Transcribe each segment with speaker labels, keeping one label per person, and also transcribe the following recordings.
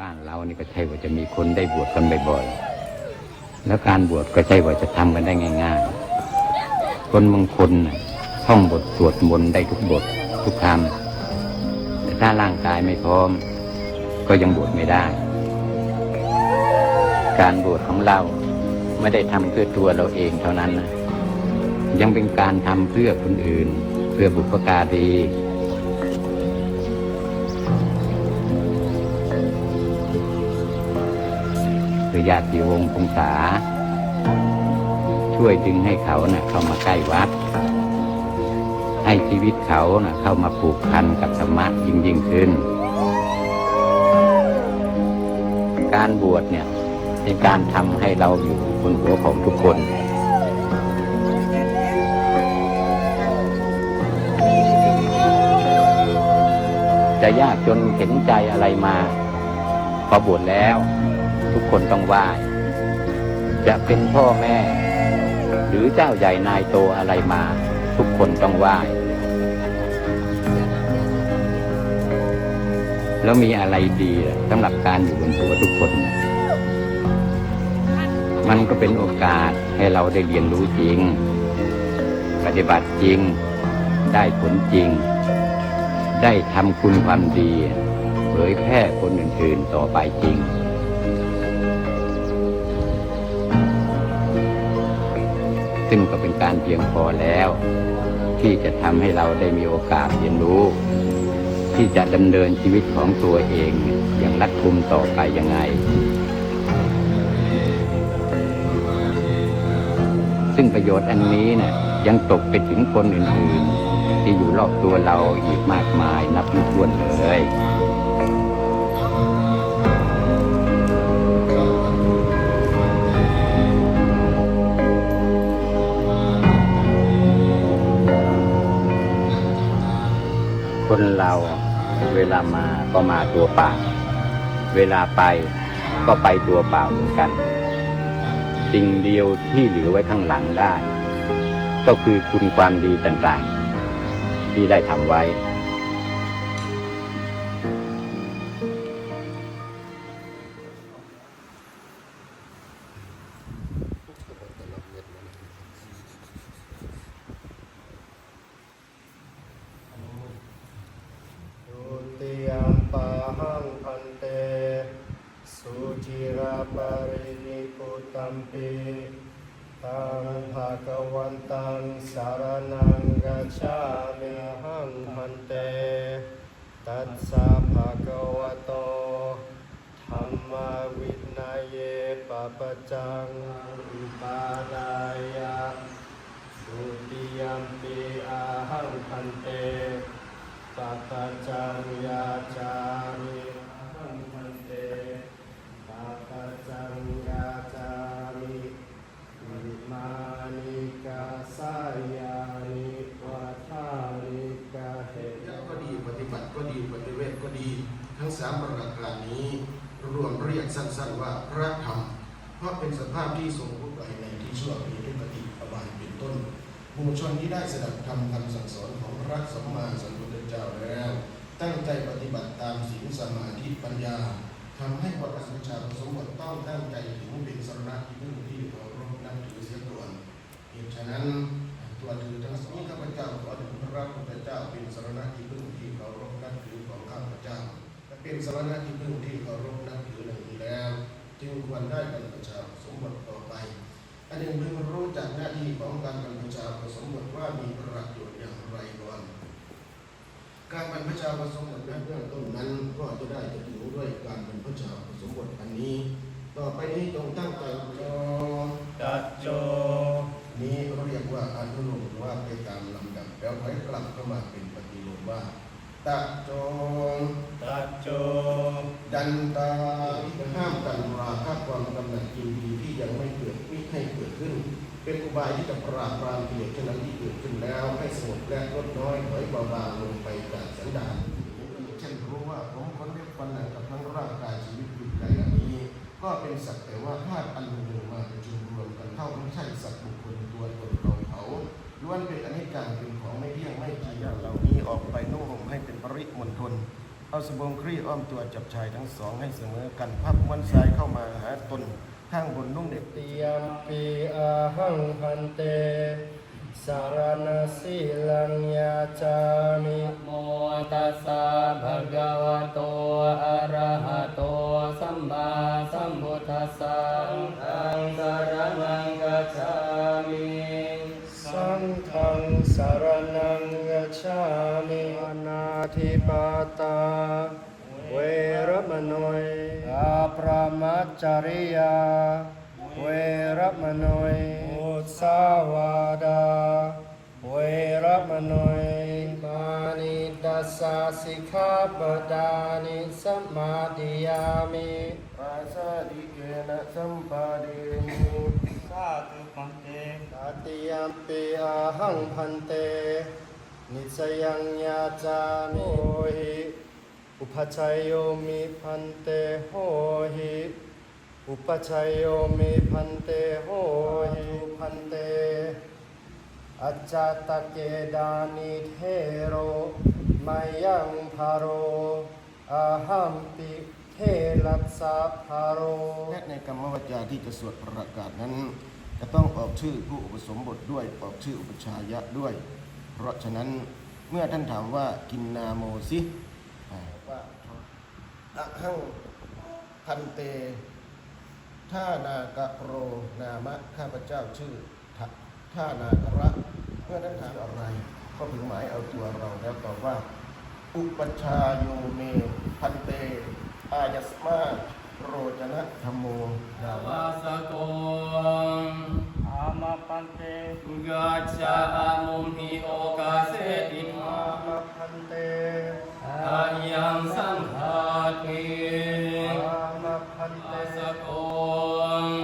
Speaker 1: บ้านเรานี่ก็ใช่ว่าจะมีคนได้บวชกันบ่อยๆ แล้วการบวชก็ใช่ว่าจะทำกันได้ง่าย ๆ คนบางคนนะท่องบทสวดมนต์ได้ทุกบททุกคำแต่ถ้าร่างกายไม่พร้อม ก็ยังบวชไม่ได้ การบวชของเราไม่ได้ทำเพื่อตัวเราเองเท่านั้นนะยังเป็นการทำเพื่อคนอื่น เพื่อบุพการี คือญาติวงศ์พงษา ช่วยดึงให้เขานะ่ะเข้ามาใกล้วัด ให้ชีวิตเขานะ่ะเข้ามาผูกพันกับธรรมะยิ่งยิ่งขึ้น การบวชเนี่ยเป็นการทำให้เราอยู่บนหัวของทุกคนจะยากจนเข็นใจอะไรมา พอบวชแล้ว ทุกคนต้องไหว้จะเป็นพ่อแม่ หรือเจ้าใหญ่นายโตอะไรมา ทุกคนต้องไหว้แล้วมีอะไรดีสำหรับการอยู่บนหัวทุกคน มันก็เป็นโอกาสให้เราได้เรียนรู้จริง ปฏิบัติจริง ได้ผลจริง ได้ทำคุณความดี เผยแพร่คนอื่นๆต่อไปจริง ซึ่งก็เป็นการเพียงพอแล้ว ที่จะทำให้เราได้มีโอกาสเรียนรู้ ที่จะดำเนินชีวิตของตัวเองอย่างรัดกุมต่อไปยังไง ซึ่งประโยชน์อันนี้เนี่ยยังตกไปถึงคนอื่นๆ ที่อยู่รอบตัวเราอีกมากมายนับไม่ถ้วนเลย วลามาก็มาตัวเปล่า เวลาไปก็ไปตัวเปล่าเหมือนกัน สิ่งเดียวที่เหลือไว้ข้างหลังได้ ก็คือคุณความดีต่างๆ ที่ได้ทำไว้
Speaker 2: ตังสารนังกัจฉามิหังพันเต ตัสสะภะคะวะโตธัมมวินัยเยปะปะจังปาดายะสุติยมปีอาหังพันเตปัปปัจจังยาจามิหังพันเตปัปปัจจังยาจามิอิมานิกาสายานิวัฏานิกาเหตุ
Speaker 3: ยะก็ดีปฏิบัติก็ดีปฏิเวทก็ดี ทั้งสามประการนี้ รวมเรียกสั้นๆว่าพระธรรม เป็นสภาพที่ทรงรู้ไปในที่ชั่วมีทุกขติปบายเป็นต้นหมู่ชนที่ได้สดับธรรมคำสั่งสอนของพระสัมมาสัมพุทธเจ้าแล้ว ตั้งใจปฏิบัติตามศีลสมาธิปัญญาทำให้วัดสัญชาติสมบัติต้องตั้งใจถึงเป็นสรณะที่พึ่งที่เคารพนับถือเสียก่อนเหตุฉะนั้นตัวถือทั้งสองข้าพเจ้าขอถึงพระพุทธเจ้าเป็นสรณะที่พึ่งที่เคารพนับถือของข้าพเจ้าและเป็นสรณะที่พึ่งที่เคารพนับถือหนึ่งแล้ว จึงควรได้บรรพชาสมบทต่อไปอันหนึ่งพึงรู้จักหน้าที่ของการบรรพชาสมบทว่ามีประโยชน์อย่างไรก่อนการบรรพชาสมบทนั้นเบื้องต้นนั้นก็จะได้จะถึงด้วยการบรรพชาสมบทอันนี้ ต่อไปนี้จงตั้งใจจง
Speaker 2: ตัจโจ
Speaker 3: นี้เขาเรียกว่าอนุโลมว่าไปตามลำดับแล้วถอยกลับเข้ามาเป็นปฏิโลมว่า ตะจง
Speaker 2: ตัจโจ
Speaker 3: ดันตาห้ามกันราคะความกำหนัดยินดีที่ยังไม่เกิดมิให้เกิดขึ้น เป็นอุบายที่จะปราบปรามกิเลสชนั้นที่เกิดขึ้นแล้วให้สงบและลดน้อยถอยเบาบางลงไปจากสันดานเช่นรู้ว่าผมคนเล็บฟันหนังกับทั้งร่างกายชีวิตอยู่ไกลอันนี้ ก็เป็นสักแต่ว่าธาตุอันหนึ่งมาประชุมรวมกันเข้าไม่ใช่สัตว์บุคคลตัวตนเราเขาล้วนเป็นอนิจจังเป็นข องไม่เที่ยงไม่จีรังเหล่านี้ออกไปนุ่งห่มให้เป็นปริมณฑลเอาสบงครี่อ้อมตัวจับชายทั้งสองให้เสมอกันพับม้วนซ้ายเข้ามาหาตนข้างบนนุ่งเด็ก
Speaker 2: ติยมปีอาหังพันเต สารณสีลังยาจามิ
Speaker 4: โมตัสสะภะคะวะโตอะระหะโตสัมมาสัมพุทธัสสะอังสารนังกัจฉามิ
Speaker 2: สังฆังสารนั ธิปาตา เวรมโนยอาปรามัจจริยา เวรมโนยมุสาวาดา เวรมโนยมานิดัสสาสิกขาปดานิสมมาดิยามิ
Speaker 3: อาซาดิเกนะสัมปาเดมิ
Speaker 2: สาธุพันเตตาติยมปีอาหังพันเต นิสยังยาจามิโหหิอุปชัยโยมิพันเตโหหิอุปชัยโยมิพันเตโหหิพันเตอัจจตเกดานิเทโรมายังพาโรอาหัมปิเทลัสสะพาโร
Speaker 3: และในกรรมวจาที่จะสวดประกาศนั้น จะต้องออกชื่อผู้อุปสมบทด้วยออกชื่ออุปชายะด้วย เพราะฉะนั้นเมื่อท่านถามว่ากินนาโมสิว่าอะหังพันเตท่านากะโรนามะข้าพเจ้าชื่อท่านากระเมื่อท่านถามอะไร ก็ถึงหมายเอาตัวเราแล้วตอบว่า อุปชาโยเม พันเต อายสมาโรจนะธรรมโมนา
Speaker 4: วาสโกา
Speaker 2: มาพันเต
Speaker 4: กัจฉามุมหิโอกาเสติมา
Speaker 2: อามาพันเต
Speaker 4: อายังสังฆาติ
Speaker 2: อามาพันเต
Speaker 4: วาสโก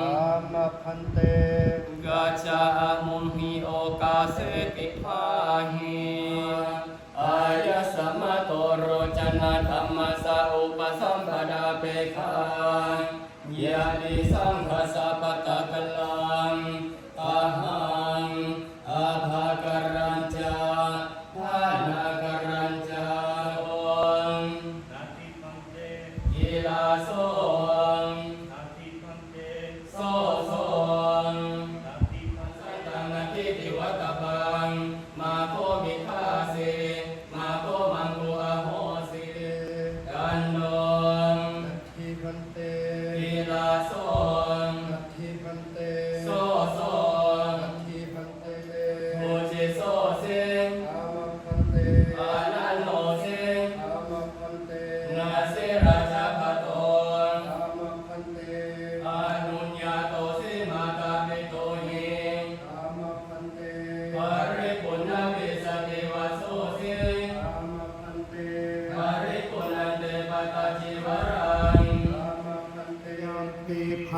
Speaker 2: อามาพันเต
Speaker 4: กัจจามุมหิโอกาเสติภาหิอายะสัมมโตโรจนะธรรมสาอุปสัมปดาเปขังยาดิสังฆสัพพตะกัลลังอา ภ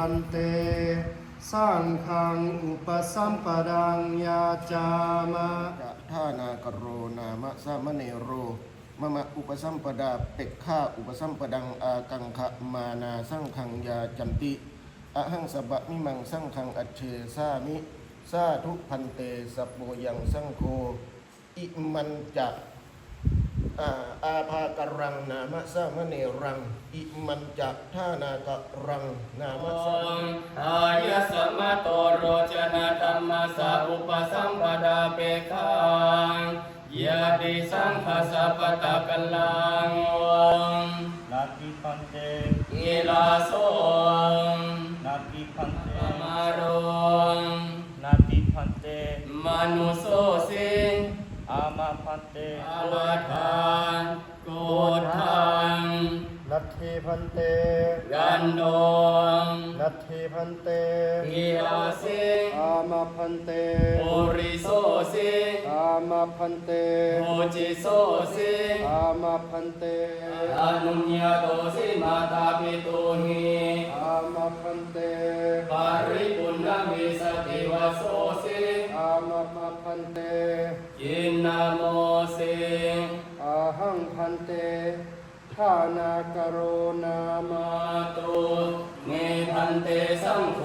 Speaker 2: พันเต
Speaker 4: สร้าง
Speaker 2: ขังอุปสัมปดังยาจามะ
Speaker 3: กะท่านากโรนามะสามเนโรมะมะอุปสัมปดาเป็กข้าอุปสัมปดังอากังขะมานาสังขังยาจันติอะหังสบะมิมังสังขังอัจเชสามิสาธุพันเตสัพโบยังสังโฆอิมันจะ อาอาภาการังนามะสามเนรัง อิมันจะท่านากะรังนามะสา
Speaker 4: อายะสัมมาโตโรจนะธรรมสาอุปสัมปดาเปขังยาติสังฆสัพพตะกัลลัง
Speaker 2: นาทิพันเต
Speaker 4: อิลาโส
Speaker 2: นาทิพันเต
Speaker 4: มาโร
Speaker 2: นาทิพันเต
Speaker 4: มนุโสสิ
Speaker 2: อามาพันเต
Speaker 4: อวทานโกทัง
Speaker 2: นัทธิพันเต
Speaker 4: กันโดง
Speaker 2: นัทธิพันเต
Speaker 4: อิลาสิ
Speaker 2: อามาพันเต
Speaker 4: โอริโสสิ
Speaker 2: อามาพันเต
Speaker 4: โอจิโสสิ
Speaker 2: อามาพันเต
Speaker 4: อนุญญาโตสิมาตาปิตุหิ
Speaker 2: อามาพันเต
Speaker 4: ปาริปุณณวิสติวโสสิ
Speaker 2: อามาพันเต
Speaker 4: ยินนาโมสิ
Speaker 2: อาหังพันเตทานากโรนามา
Speaker 4: ตุเมพันเตสังโฆ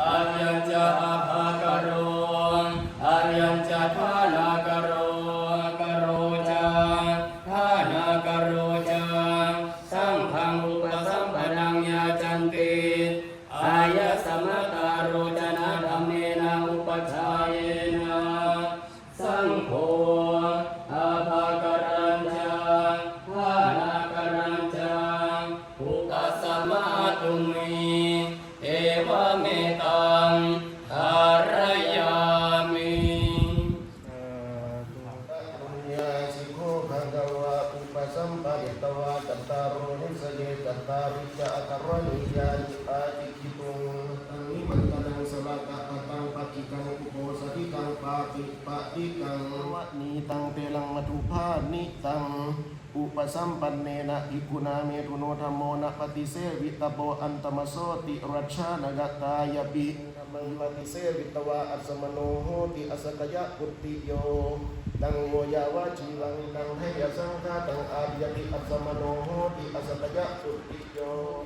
Speaker 4: อายัญจะ นิตัง อุปสัม
Speaker 3: ปันเนนะอิกุนาเมตุโนธรรมโมนะปฏิเสวิตโปอันตมโสติรัชชานกตายปิมังปฏิเสวิตวะอัสมโนโหติอสกยะปุตติโยตังโมยาวาจีวังตังให้ยสังฆาตังอาริยติอัสมโนโหติอสตยะปุตติโย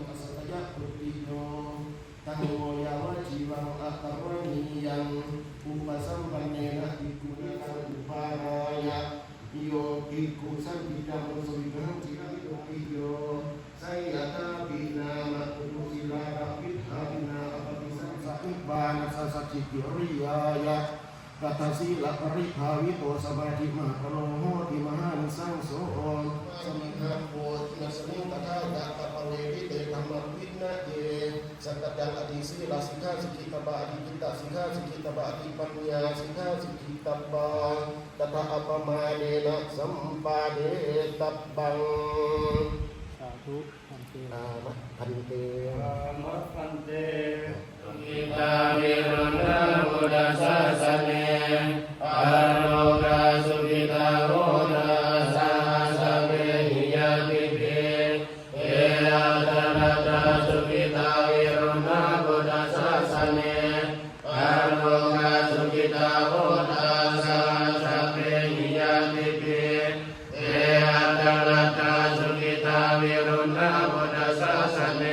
Speaker 3: อสตยะปุตติโยตังโมยาวาจีวังอัตตรณียังอุปสัมปันเนนะอิกุณังอุปารายะโยอิกุสัมปิตังสุวิหังจิระโยปิโยไสยตาปินามะอุตุสิลาระวิทาปินาอปติสังสะอิบานัสสะจิกิริยายะ กั ตถสีลปริภาวิโตสมาธิมาปโนโหติมหานิสังโสสมิทาโพธินัสมิงตถาตะปะเวริเตธรรมวินนะเยสักกังอธิสีลาสิกขาสิกิตบะอธิกิตาสิกขาสิกิตบะอธิปัญญาสิกขาสิกิตบะตถาอัปมาเนนะสัมปาเดตับบัง
Speaker 5: สาธุพันเต
Speaker 3: อามะพันเต
Speaker 4: มัคคันเตอิตาวิรุณะบุตสะสะเนอโรกาสุขิตาโหนาสาสะเวหิยาติเปเออาตระตาสุขิตาวิรุณะบุตสะสะเนอโรกาสุขิตาโหนาสาสะเวหิยาติเปเออาตระตาสุขิตาวิรุณะบุตสะสะเน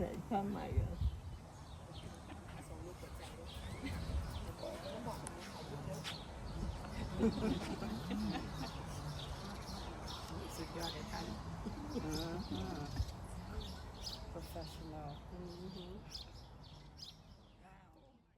Speaker 5: ใส่ผ้าไหม